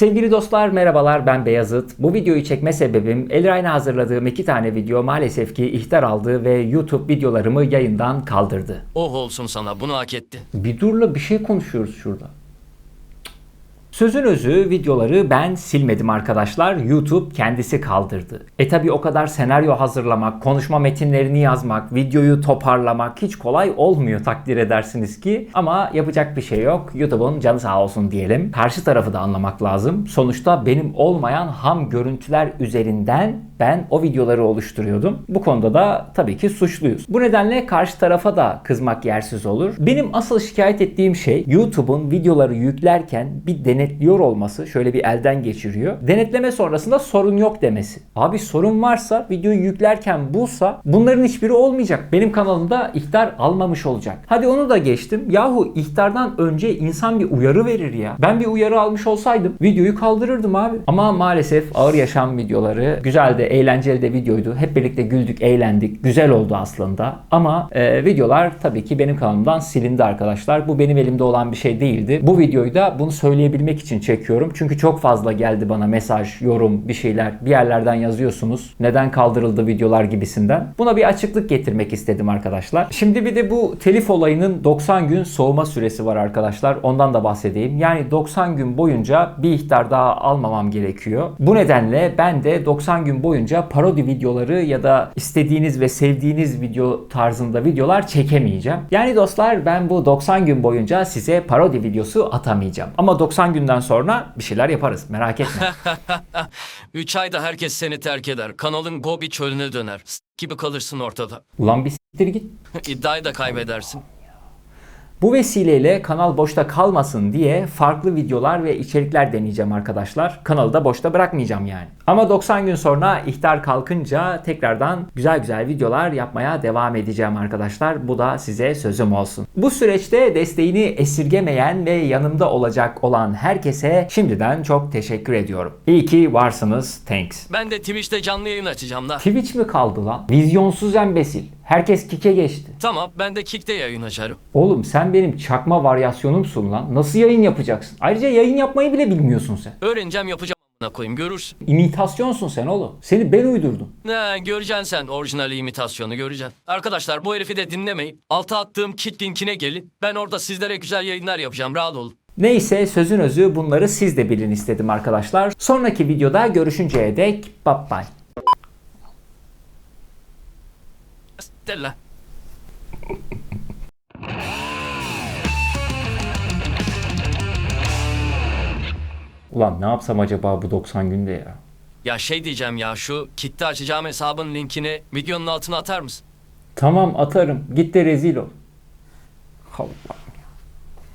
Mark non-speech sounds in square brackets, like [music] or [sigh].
Sevgili dostlar merhabalar ben Beyazıt. Bu videoyu çekme sebebim Elray'na hazırladığım iki tane video maalesef ki ihtar aldı ve YouTube videolarımı yayından kaldırdı. Oh olsun sana bunu hak etti. Bir durla bir şey konuşuyoruz şurada. Sözün özü videoları ben silmedim arkadaşlar. YouTube kendisi kaldırdı. E tabi o kadar senaryo hazırlamak, konuşma metinlerini yazmak, videoyu toparlamak hiç kolay olmuyor takdir edersiniz ki. Ama yapacak bir şey yok. YouTube'un canı sağ olsun diyelim. Karşı tarafı da anlamak lazım. Sonuçta benim olmayan ham görüntüler üzerinden ben o videoları oluşturuyordum. Bu konuda da tabii ki suçluyuz. Bu nedenle karşı tarafa da kızmak yersiz olur. Benim asıl şikayet ettiğim şey YouTube'un videoları yüklerken bir denetliyor olması, şöyle bir elden geçiriyor. Denetleme sonrasında sorun yok demesi. Abi sorun varsa videoyu yüklerken bulsa bunların hiçbiri olmayacak. Benim kanalımda ihtar almamış olacak. Hadi onu da geçtim. Yahu ihtardan önce insan bir uyarı verir ya. Ben bir uyarı almış olsaydım videoyu kaldırırdım abi. Ama maalesef ağır yaşam videoları güzel de eğlenceli de videoydu. Hep birlikte güldük, eğlendik. Güzel oldu aslında. Ama e, videolar tabii ki benim kanalımdan silindi arkadaşlar. Bu benim elimde olan bir şey değildi. Bu videoyu da bunu söyleyebilmek için çekiyorum. Çünkü çok fazla geldi bana mesaj, yorum, bir şeyler. Bir yerlerden yazıyorsunuz. Neden kaldırıldı videolar gibisinden. Buna bir açıklık getirmek istedim arkadaşlar. Şimdi bir de bu telif olayının 90 gün soğuma süresi var arkadaşlar. Ondan da bahsedeyim. Yani 90 gün boyunca bir ihtar daha almamam gerekiyor. Bu nedenle ben de 90 gün boyunca parodi videoları ya da istediğiniz ve sevdiğiniz video tarzında videolar çekemeyeceğim. Yani dostlar ben bu 90 gün boyunca size parodi videosu atamayacağım. Ama 90 günden sonra bir şeyler yaparız. Merak etme. [laughs] 3 ayda herkes seni terk eder. Kanalın Gobi çölüne döner. S- gibi kalırsın ortada. Ulan bir siktir git. [laughs] İddiayı da kaybedersin. Bu vesileyle kanal boşta kalmasın diye farklı videolar ve içerikler deneyeceğim arkadaşlar. Kanalı da boşta bırakmayacağım yani. Ama 90 gün sonra ihtar kalkınca tekrardan güzel güzel videolar yapmaya devam edeceğim arkadaşlar. Bu da size sözüm olsun. Bu süreçte desteğini esirgemeyen ve yanımda olacak olan herkese şimdiden çok teşekkür ediyorum. İyi ki varsınız. Thanks. Ben de Twitch'te canlı yayın açacağım da. Twitch mi kaldı lan? Vizyonsuz embesil. Herkes kike geçti. Tamam ben de Kick'te yayın açarım. Oğlum sen benim çakma varyasyonumsun lan. Nasıl yayın yapacaksın? Ayrıca yayın yapmayı bile bilmiyorsun sen. Öğreneceğim yapacağım a**ına koyayım görürsün. İmitasyonsun sen oğlum. Seni ben uydurdum. Ne göreceksin sen orijinal imitasyonu göreceksin. Arkadaşlar bu herifi de dinlemeyin. Alta attığım Kick linkine gelin. Ben orada sizlere güzel yayınlar yapacağım rahat olun. Neyse sözün özü bunları siz de bilin istedim arkadaşlar. Sonraki videoda görüşünceye dek bye bye. Stella. Ulan ne yapsam acaba bu 90 günde ya? Ya şey diyeceğim ya şu Kick'te açacağım hesabın linkini videonun altına atar mısın? Tamam atarım. Git de rezil ol. Allah.